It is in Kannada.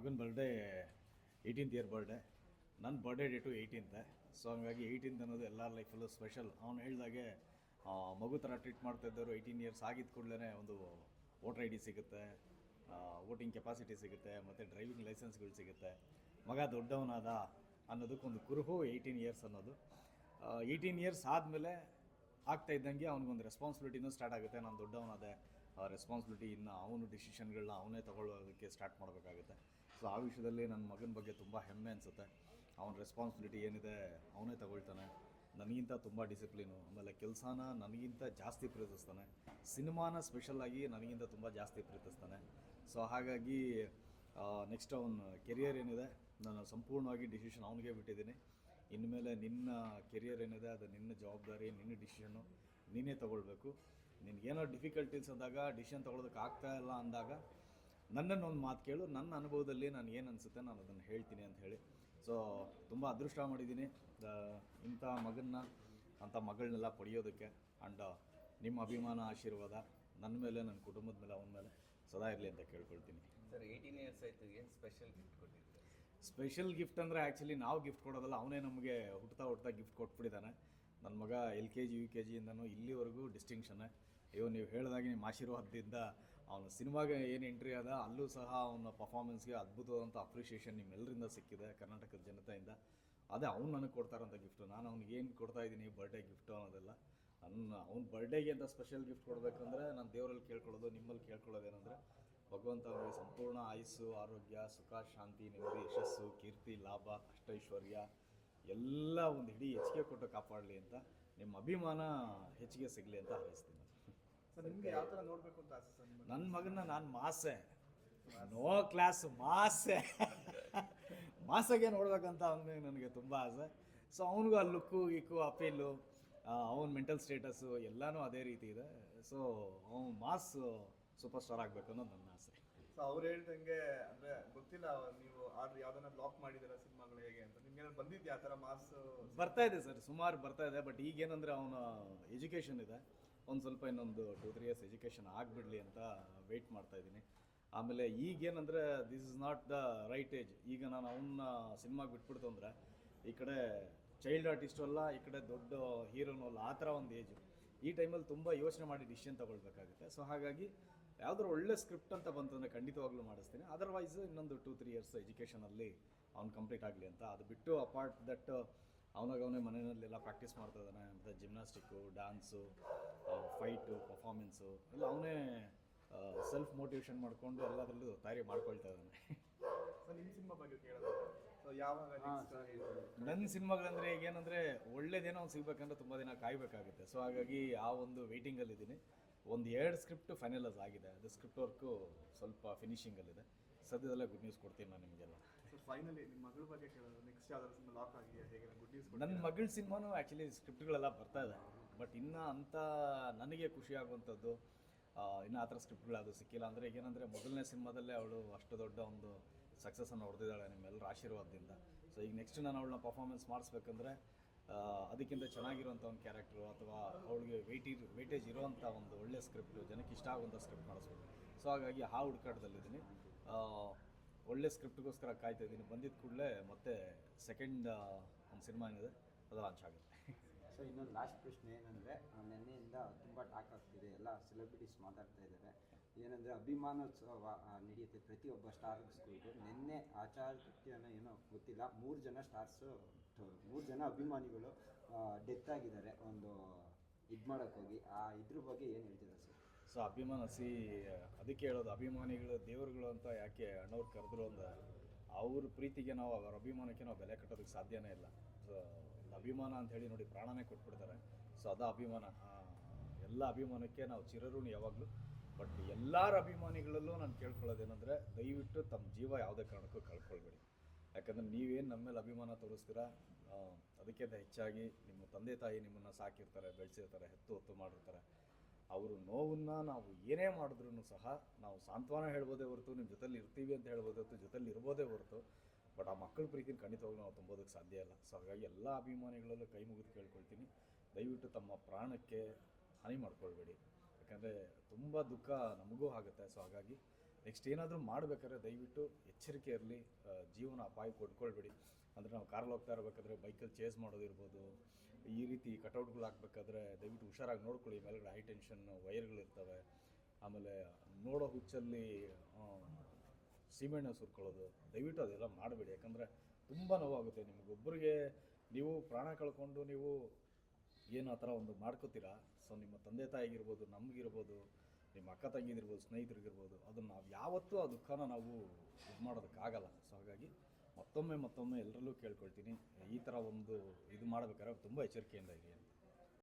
ಮಗನ ಬರ್ಡೇ ಏಯ್ಟೀನ್ತ್ ಇಯರ್ ಬರ್ಡೇ ನನ್ನ ಬರ್ಡೇ ಡೇಟು ಏಯ್ಟೀನ್ತೆ ಸೊ ಹಂಗಾಗಿ ಏಯ್ಟೀನ್ತ್ ಅನ್ನೋದು ಎಲ್ಲರ ಲೈಫಲ್ಲೂ ಸ್ಪೆಷಲ್ ಅವನು ಹೇಳ್ದಾಗೆ ಮಗು ಥರ ಟ್ರೀಟ್ ಮಾಡ್ತಾ ಇದ್ದವರು ಏಯ್ಟೀನ್ ಇಯರ್ಸ್ ಆಗಿದ್ದ ಕೂಡಲೇ ಒಂದು ವೋಟರ್ ಐ ಡಿ ಸಿಗುತ್ತೆ ವೋಟಿಂಗ್ ಕೆಪಾಸಿಟಿ ಸಿಗುತ್ತೆ, ಮತ್ತು ಡ್ರೈವಿಂಗ್ ಲೈಸೆನ್ಸ್ಗಳು ಸಿಗುತ್ತೆ. ಮಗ ದೊಡ್ಡವನಾದ ಅನ್ನೋದಕ್ಕೊಂದು ಕುರುಹು ಏಯ್ಟೀನ್ ಇಯರ್ಸ್ ಅನ್ನೋದು. ಏಯ್ಟೀನ್ ಇಯರ್ಸ್ ಆದಮೇಲೆ ಆಗ್ತಾ ಇದ್ದಂಗೆ ಅವ್ನಿಗೊಂದು ರೆಸ್ಪಾನ್ಸಿಬಿಲಿಟಿನೂ ಸ್ಟಾರ್ಟ್ ಆಗುತ್ತೆ. ನಾನು ದೊಡ್ಡವನಾದೆ ರೆಸ್ಪಾನ್ಸಿಬಿಲಿಟಿ ಇನ್ನು ಅವನು ಡಿಸಿಷನ್ಗಳನ್ನ ಅವನೇ ತಗೊಳ್ಳೋದಕ್ಕೆ ಸ್ಟಾರ್ಟ್ ಮಾಡಬೇಕಾಗುತ್ತೆ. ಸೊ ಆ ವಿಷಯದಲ್ಲಿ ನನ್ನ ಮಗನ ಬಗ್ಗೆ ತುಂಬ ಹೆಮ್ಮೆ ಅನಿಸುತ್ತೆ. ಅವನ ರೆಸ್ಪಾನ್ಸಿಬಿಲಿಟಿ ಏನಿದೆ, ಅವನೇ ತಗೊಳ್ತಾನೆ. ನನಗಿಂತ ತುಂಬ ಡಿಸಿಪ್ಲಿನು ಆಮೇಲೆ ಕೆಲಸನ ನನಗಿಂತ ಜಾಸ್ತಿ ಪ್ರೀತಿಸ್ತಾನೆ. ಸಿನಿಮಾನ ಸ್ಪೆಷಲಾಗಿ ನನಗಿಂತ ತುಂಬ ಜಾಸ್ತಿ ಪ್ರೀತಿಸ್ತಾನೆ. ಸೊ ಹಾಗಾಗಿ ನೆಕ್ಸ್ಟ್ ಅವನ ಕೆರಿಯರ್ ಏನಿದೆ, ನಾನು ಸಂಪೂರ್ಣವಾಗಿ ಡಿಸಿಷನ್ ಅವನಿಗೆ ಬಿಟ್ಟಿದ್ದೀನಿ. ಇನ್ಮೇಲೆ ನಿನ್ನ ಕೆರಿಯರ್ ಏನಿದೆ, ಅದು ನಿನ್ನ ಜವಾಬ್ದಾರಿ, ನಿನ್ನ ಡಿಸಿಷನ್ನು ನೀನೇ ತೊಗೊಳ್ಬೇಕು. ನಿನಗೇನೋ ಡಿಫಿಕಲ್ಟೀಸ್ ಅಂದಾಗ ಡಿಸಿಷನ್ ತೊಗೊಳೋದಕ್ಕೆ ಆಗ್ತಾ ಇಲ್ಲ ಅಂದಾಗ ನನ್ನನ್ನು ಒಂದು ಮಾತು ಕೇಳು ನನ್ನ ಅನುಭವದಲ್ಲಿ ನಾನು ಏನು ಅನಿಸುತ್ತೆ ನಾನು ಅದನ್ನು ಹೇಳ್ತೀನಿ ಅಂತ ಹೇಳಿ. ಸೊ ತುಂಬ ಅದೃಷ್ಟ ಮಾಡಿದ್ದೀನಿ. ಇಂಥ ಮಗನ್ನ ಅಂಥ ಮಗಳನ್ನೆಲ್ಲ ಪಡೆಯೋದಕ್ಕೆ ಆ್ಯಂಡ್ ನಿಮ್ಮ ಅಭಿಮಾನ ಆಶೀರ್ವಾದ ನನ್ನ ಮೇಲೆ ನನ್ನ ಕುಟುಂಬದ ಮೇಲೆ ಅವನ ಮೇಲೆ ಸದಾ ಇರಲಿ ಅಂತ ಕೇಳ್ಕೊಳ್ತೀನಿ. ಸರ್ ಏಯ್ಟೀನ್ ಇಯರ್ಸ್ ಆಯಿತು ಏನು ಸ್ಪೆಷಲ್ ಗಿಫ್ಟ್ ಕೊಟ್ಟಿದ್ದೀರಿ? ಸ್ಪೆಷಲ್ ಗಿಫ್ಟ್ ಅಂದರೆ ಆ್ಯಕ್ಚುಲಿ ನಾವು ಗಿಫ್ಟ್ ಕೊಡೋದಲ್ಲ ಅವನೇ ನಮಗೆ ಹುಡ್ತಾ ಹುಡ್ತಾ ಗಿಫ್ಟ್ ಕೊಟ್ಬಿಟ್ಟಿದ್ದಾನೆ. ನನ್ನ ಮಗ L K G U K ಜಿಯಿಂದನೂ ಇಲ್ಲಿವರೆಗೂ ಡಿಸ್ಟಿಂಕ್ಷನ್ನೇ ಅಯ್ಯೋ ನೀವು ಹೇಳಿದಾಗ ನಿಮ್ಮ ಆಶೀರ್ವಾದದಿಂದ ಅವನು ಸಿನಿಮಾಗೆ ಏನು ಎಂಟ್ರಿ ಆದ ಅಲ್ಲೂ ಸಹ ಅವನ ಪರ್ಫಾರ್ಮೆನ್ಸ್ಗೆ ಅದ್ಭುತವಾದಂಥ ಅಪ್ರಿಷಿಯೇಷನ್ ನಿಮ್ಮೆಲ್ಲರಿಂದ ಸಿಕ್ಕಿದೆ ಕರ್ನಾಟಕದ ಜನತೆಯಿಂದ. ಅದೇ ಅವ್ನು ನನಗೆ ಕೊಡ್ತಾರಂಥ ಗಿಫ್ಟು ನಾನು ಅವ್ನಿಗೆ ಏನು ಕೊಡ್ತಾ ಇದ್ದೀನಿ ಬರ್ಡೇ ಗಿಫ್ಟು ಅನ್ನೋದೆಲ್ಲ. ನನ್ನ, ಅವ್ನ ಬರ್ಡೇಗೆ ಅಂತ ಸ್ಪೆಷಲ್ ಗಿಫ್ಟ್ ಕೊಡಬೇಕಂದ್ರೆ ನಾನು ದೇವರಲ್ಲಿ ಕೇಳ್ಕೊಳ್ಳೋದು, ನಿಮ್ಮಲ್ಲಿ ಕೇಳ್ಕೊಳ್ಳೋದೇನೆಂದರೆ ಭಗವಂತ ಅವನಿಗೆ ಸಂಪೂರ್ಣ ಆಯಸ್ಸು, ಆರೋಗ್ಯ, ಸುಖ, ಶಾಂತಿ, ನೆಮ್ಮದಿ, ಯಶಸ್ಸು, ಕೀರ್ತಿ, ಲಾಭ ಅಷ್ಟೈಶ್ವರ್ಯ ಎಲ್ಲ ಒಂದು ಇಡೀ ಹೆಚ್ಚಿಗೆ ಕೊಟ್ಟು ಕಾಪಾಡಲಿ ಅಂತ, ನಿಮ್ಮ ಅಭಿಮಾನ ಹೆಚ್ಚಿಗೆ ಸಿಗಲಿ ಅಂತ ಹಾರೈಸ್ತೀನಿ. ನಿಮ್ಗೆ ಯಾವ ಥರ ನೋಡಬೇಕು ಅಂತ ಆಸೆ ಸರ್ ನಿಮ್ಮ ನನ್ನ ಮಗನ ನಾನು ಮಾಸೆ. No class ಮಾಸೆ. ಮಾಸಗೆ ನೋಡ್ಬೇಕಂತ ಅವನಿಗೆ ನನಗೆ ತುಂಬ ಆಸೆ. ಸೊ ಅವನಿಗೂ ಅಲ್ಲಿ ಲುಕ್ಕು ಗಿಕ್ಕು ಅಪೀಲು ಅವನ ಮೆಂಟಲ್ ಸ್ಟೇಟಸ್ಸು ಎಲ್ಲನೂ ಅದೇ ರೀತಿ ಇದೆ. ಸೊ ಅವನು ಮಾಸ್ ಸೂಪರ್ ಸ್ಟಾರ್ ಆಗಬೇಕು ಅನ್ನೋದು ನನ್ನ ಆಸೆ. ಸೊ ಅವ್ರು ಹೇಳ್ದಂಗೆ ಅಂದ್ರೆ ಗೊತ್ತಿಲ್ಲ ನೀವು ಆರ್ಡ್ರ್ ಯಾವ್ದನ್ನ ಬ್ಲಾಕ್ ಮಾಡಿದಾರ ಸಿನಿಮಾಗಳು ಹೇಗೆ ಅಂತ. ನಿಮ್ಗೆ ಬಂದಿದ್ಯಾ ಆ ಥರ ಮಾಸ್? ಬರ್ತಾ ಇದೆ ಸರ್ ಸುಮಾರು ಬರ್ತಾ ಇದೆ. ಬಟ್ ಈಗೇನಂದರೆ ಅವನ ಎಜುಕೇಷನ್ ಇದೆ. ಒಂದು ಸ್ವಲ್ಪ ಇನ್ನೊಂದು ಟೂ ತ್ರೀ ಇಯರ್ಸ್ ಎಜುಕೇಷನ್ ಆಗಿಬಿಡಲಿ ಅಂತ ವೆಯ್ಟ್ ಮಾಡ್ತಾ ಇದ್ದೀನಿ. ಆಮೇಲೆ ಈಗೇನಂದರೆ this is not the right age ಈಗ ನಾನು ಅವನ್ನ ಸಿನಿಮಾಗೆ ಬಿಟ್ಬಿಡ್ತು ಅಂದರೆ ಈ ಕಡೆ ಚೈಲ್ಡ್ ಆರ್ಟಿಸ್ಟು ಅಲ್ಲ, ಈ ಕಡೆ ದೊಡ್ಡ ಹೀರೋನು ಅಲ್ಲ ಆ ಥರ ಒಂದು ಏಜು ಈ ಟೈಮಲ್ಲಿ ತುಂಬ ಯೋಚನೆ ಮಾಡಿ ಡಿಸಿಷನ್ ತೊಗೊಳ್ಬೇಕಾಗುತ್ತೆ. ಸೊ ಹಾಗಾಗಿ ಯಾವ್ದಾದ್ರು ಒಳ್ಳೆ ಸ್ಕ್ರಿಪ್ಟ್ ಅಂತ ಬಂತಂದರೆ ಖಂಡಿತವಾಗ್ಲೂ ಮಾಡಿಸ್ತೀನಿ. ಅದರ್ವೈಸ್ ಇನ್ನೊಂದು ಟೂ ತ್ರೀ ಇಯರ್ಸ್ ಎಜುಕೇಷನಲ್ಲಿ ಅವ್ನು ಕಂಪ್ಲೀಟ್ ಆಗಲಿ ಅಂತ. ಅದು ಬಿಟ್ಟು ಅಪಾರ್ಟ್ ದಟ್ ಅವನಾಗ ಅವನೇ ಮನೆಯಲ್ಲೆಲ್ಲ ಪ್ರಾಕ್ಟೀಸ್ ಮಾಡ್ತಾ ಇದ್ದಾನೆ ಮತ್ತು ಜಿಮ್ನಾಸ್ಟಿಕ್ಕು ಡ್ಯಾನ್ಸು ಫೈಟು ಪರ್ಫಾಮೆನ್ಸು ಎಲ್ಲ ಅವನೇ ಸೆಲ್ಫ್ ಮೋಟಿವೇಶನ್ ಮಾಡಿಕೊಂಡು ಎಲ್ಲದರಲ್ಲೂ ತಯಾರಿ ಮಾಡ್ಕೊಳ್ತಾ ಇದ್ದಾನೆ. ಸೊ ನಿಮ್ಮ ಸಿನಿಮಾ ಬಗ್ಗೆ ಕೇಳೋದು. ಸೊ ಯಾವಾಗ next ನನ್ನ ಸಿನಿಮಾಗಳಂದ್ರೆ ಈಗೇನಂದರೆ ಒಳ್ಳೇದೇನೋ ಒಂದು ಸಿಗ್ಬೇಕಂದ್ರೆ ತುಂಬ ದಿನ ಕಾಯಬೇಕಾಗುತ್ತೆ. ಸೊ ಹಾಗಾಗಿ ಆ ಒಂದು ವೆಯ್ಟಿಂಗಲ್ಲಿದ್ದೀನಿ ಒಂದು ಎರಡು ಸ್ಕ್ರಿಪ್ಟ್ ಫೈನಲೈಸ್ ಆಗಿದೆ. ಅದು ಸ್ಕ್ರಿಪ್ಟ್ ವರ್ಕು ಸ್ವಲ್ಪ ಫಿನಿಶಿಂಗಲ್ಲಿದೆ ಸದ್ಯದಲ್ಲೇ ಗುಡ್ ನ್ಯೂಸ್ ಕೊಡ್ತೀನಿ ನಾನು ನಿಮಗೆಲ್ಲ. ಫೈನಲಿ ನಿಮ್ಮ ಮಗಳ ಬಗ್ಗೆ ನೆಕ್ಸ್ಟ್ ಸಿನಿಮಾ ಹೇಗೆ ನನ್ನ ಮಗಳ ಸಿನಿಮಾನು ಆ್ಯಕ್ಚುಲಿ ಸ್ಕ್ರಿಪ್ಟ್ಗಳೆಲ್ಲ ಬರ್ತಾ ಇದೆ. ಬಟ್ ಇನ್ನು ಅಂಥ ನನಗೆ ಖುಷಿ ಆಗುವಂಥದ್ದು ಇನ್ನು ಆ ಥರ ಸ್ಕ್ರಿಪ್ಟ್ಗಳದು ಸಿಕ್ಕಿಲ್ಲ. ಅಂದರೆ ಏನಂದರೆ ಮೊದಲನೇ ಸಿನಿಮಾದಲ್ಲೇ ಅವಳು ಅಷ್ಟು ದೊಡ್ಡ ಒಂದು ಸಕ್ಸಸ್ಸನ್ನು ಹೊಡೆದಿದ್ದಾಳೆ ನಿಮ್ಮೆಲ್ಲರ ಆಶೀರ್ವಾದದಿಂದ. ಸೊ ಈಗ ನೆಕ್ಸ್ಟ್ ನಾನು ಅವಳನ್ನ ಪರ್ಫಾರ್ಮೆನ್ಸ್ ಮಾಡಿಸ್ಬೇಕಂದ್ರೆ ಅದಕ್ಕಿಂತ ಚೆನ್ನಾಗಿರುವಂಥ ಒಂದು ಕ್ಯಾರೆಕ್ಟ್ರು ಅಥವಾ ಅವಳಿಗೆ ವೆಯ್ಟಿ ವೆಯ್ಟೇಜ್ ಇರುವಂಥ ಒಂದು ಒಳ್ಳೆಯ ಸ್ಕ್ರಿಪ್ಟು ಜನಕ್ಕೆ ಇಷ್ಟ ಆಗುವಂಥ ಸ್ಕ್ರಿಪ್ಟ್ ಮಾಡಿಸ್ಬೇಕು. ಸೊ ಹಾಗಾಗಿ ಆ ಹುಡುಕಾಟದಲ್ಲಿದ್ದೀನಿ. ಒಳ್ಳೆ ಸ್ಕ್ರಿಪ್ಟ್ಗೋಸ್ಕರ ಕಾಯ್ತಾ ಇದ್ದೀನಿ. ಬಂದಿದ್ದ ಕೂಡಲೇ ಮತ್ತೆ ಸೆಕೆಂಡ್ ಒಂದು ಸಿನಿಮಾ ಏನಿದೆ, ಅದು ಲಾಂಚ್ ಆಗುತ್ತೆ. ಸೊ ಇನ್ನೊಂದು ಲಾಸ್ಟ್ ಪ್ರಶ್ನೆ ಏನಂದರೆ ನಿನ್ನೆಯಿಂದ ತುಂಬ ಟಾಕ್ ಆಗ್ತಿದೆ, ಎಲ್ಲ ಸೆಲೆಬ್ರಿಟೀಸ್ ಮಾತಾಡ್ತಾ ಇದ್ದಾರೆ. ಏನಂದರೆ, ಅಭಿಮಾನೋತ್ಸವ ನಡೆಯುತ್ತೆ ಪ್ರತಿಯೊಬ್ಬ ಸ್ಟಾರ್ಸ್ಗಳಿಗೂ ನಿನ್ನೆ ಆಚಾರ್ಯನ ಏನೋ ಗೊತ್ತಿಲ್ಲ, ಮೂರು ಜನ ಸ್ಟಾರ್ಸು ಮೂರು ಜನ ಅಭಿಮಾನಿಗಳು ಡೆತ್ ಆಗಿದ್ದಾರೆ ಒಂದು, ಇದು ಮಾಡೋಕ್ಕೋಗಿ. ಆ, ಇದ್ರ ಬಗ್ಗೆ ಏನು ಹೇಳ್ತೀರಾ ಸರ್? ಸೊ ಅಭಿಮಾನ, ಸಿ, ಅದಕ್ಕೆ ಹೇಳೋದು ಅಭಿಮಾನಿಗಳು, ದೇವರುಗಳು ಅಂತ ಯಾಕೆ ಅಣ್ಣವ್ರು ಕರೆದ್ರು ಅಂದ್ರೆ ಅವ್ರ ಪ್ರೀತಿಗೆ ನಾವು, ಅವ್ರ ಅಭಿಮಾನಕ್ಕೆ ನಾವು ಬೆಲೆ ಕಟ್ಟೋದಕ್ಕೆ ಸಾಧ್ಯನೇ ಇಲ್ಲ. ಸೊ ಅಭಿಮಾನ ಅಂತ ಹೇಳಿ ನೋಡಿ ಪ್ರಾಣನೇ ಕೊಟ್ಬಿಡ್ತಾರೆ. ಸೊ ಅದ ಅಭಿಮಾನ. ಎಲ್ಲ ಅಭಿಮಾನಕ್ಕೆ ನಾವು ಚಿರಋಣಿ ಯಾವಾಗಲೂ. ಬಟ್ ಎಲ್ಲರ ಅಭಿಮಾನಿಗಳಲ್ಲೂ ನಾನು ಕೇಳ್ಕೊಳ್ಳೋದೇನೆಂದರೆ ದಯವಿಟ್ಟು ತಮ್ಮ ಜೀವ ಯಾವುದೇ ಕಾರಣಕ್ಕೂ ಕಳ್ಕೊಳ್ಬೇಡಿ. ಯಾಕಂದ್ರೆ ನೀವೇನು ನಮ್ಮ ಮೇಲೆ ಅಭಿಮಾನ ತೋರಿಸ್ತೀರಾ? ಅದಕ್ಕಿಂತ ಹೆಚ್ಚಾಗಿ ನಿಮ್ಮ ತಂದೆ ತಾಯಿ ನಿಮ್ಮನ್ನು ಸಾಕಿರ್ತಾರೆ, ಬೆಳೆಸಿರ್ತಾರೆ, ಹೆತ್ತು ಹೊತ್ತು ಮಾಡಿರ್ತಾರೆ. ಅವರು ನೋವನ್ನು ನಾವು ಏನೇ ಮಾಡಿದ್ರೂ ಸಹ ನಾವು ಸಾಂತ್ವನ ಹೇಳ್ಬೋದೇ ಹೊರತು ನಿಮ್ಮ ಜೊತೆಲಿ ಇರ್ತೀವಿ ಅಂತ ಹೇಳ್ಬೋದೇ ಹೊರತು ಜೊತೆಲಿ ಇರ್ಬೋದೇ ಹೊರತು, ಬಟ್ ಆ ಮಕ್ಕಳ ಪ್ರೀತಿನ ಖಂಡಿತವಾಗ್ಲೂ ನಾವು ತುಂಬೋದಕ್ಕೆ ಸಾಧ್ಯ ಇಲ್ಲ. ಸೊ ಹಾಗಾಗಿ ಎಲ್ಲ ಅಭಿಮಾನಿಗಳಲ್ಲೂ ಕೈ ಮುಗಿದು ಕೇಳ್ಕೊಳ್ತೀನಿ. ದಯವಿಟ್ಟು ತಮ್ಮ ಪ್ರಾಣಕ್ಕೆ ಹಾನಿ ಮಾಡ್ಕೊಳ್ಬೇಡಿ. ಯಾಕಂದರೆ ತುಂಬ ದುಃಖ ನಮಗೂ ಆಗುತ್ತೆ. ಸೊ ಹಾಗಾಗಿ ನೆಕ್ಸ್ಟ್ ಏನಾದರೂ ಮಾಡಬೇಕಾದ್ರೆ ದಯವಿಟ್ಟು ಎಚ್ಚರಿಕೆ ಇರಲಿ. ಜೀವನ ಅಪಾಯ ಕೊಟ್ಕೊಳ್ಬೇಡಿ ಅಂದರೆ ನಾವು ಕಾರಲ್ಲಿ ಹೋಗ್ತಾ ಇರಬೇಕಾದ್ರೆ ಬೈಕಲ್ಲಿ ಚೇಸ್ ಮಾಡೋದಿರ್ಬೋದು ಈ ರೀತಿ ಕಟೌಟ್ಗಳು ಹಾಕ್ಬೇಕಾದ್ರೆ ದಯವಿಟ್ಟು ಹುಷಾರಾಗಿ ನೋಡ್ಕೊಳ್ಳಿ ಮೇಲ್ಗಡೆ ಹೈ ಟೆನ್ಷನ್ ವೈರ್ಗಳಿರ್ತವೆ ಆಮೇಲೆ ನೋಡೋ ಹುಚ್ಚಲ್ಲಿ ಸೀಮೆಣ್ಣೆ ಸುರ್ಕೊಳ್ಳೋದು. ದಯವಿಟ್ಟು ಅದೆಲ್ಲ ಮಾಡಬೇಡಿ. ಯಾಕಂದರೆ ತುಂಬ ನೋವಾಗುತ್ತೆ. ನಿಮಗೊಬ್ಬರಿಗೆ ನೀವು ಪ್ರಾಣ ಕಳ್ಕೊಂಡು ನೀವು ಏನು ಆ ಥರ ಒಂದು ಮಾಡ್ಕೋತೀರಾ? ಸೊ ನಿಮ್ಮ ತಂದೆ ತಾಯಿಗಿರ್ಬೋದು, ನಮಗಿರ್ಬೋದು, ನಿಮ್ಮ ಅಕ್ಕ ತಂಗಿದಿರ್ಬೋದು, ಸ್ನೇಹಿತರಿಗಿರ್ಬೋದು, ಅದನ್ನು ನಾವು ಯಾವತ್ತೂ ಆ ದುಃಖನ ನಾವು ಇದು ಮಾಡೋದಕ್ಕಾಗಲ್ಲ ಸೊ ಹಾಗಾಗಿ ಮತ್ತೊಮ್ಮೆ ಮತ್ತೊಮ್ಮೆ ಎಲ್ಲರಲ್ಲೂ ಕೇಳ್ಕೊಳ್ತೀನಿ. ಈ ಥರ ಒಂದು ಇದು ಮಾಡ್ಬೇಕಾದ್ರೆ ತುಂಬ ಎಚ್ಚರಿಕೆಯಿಂದ ಇರಿ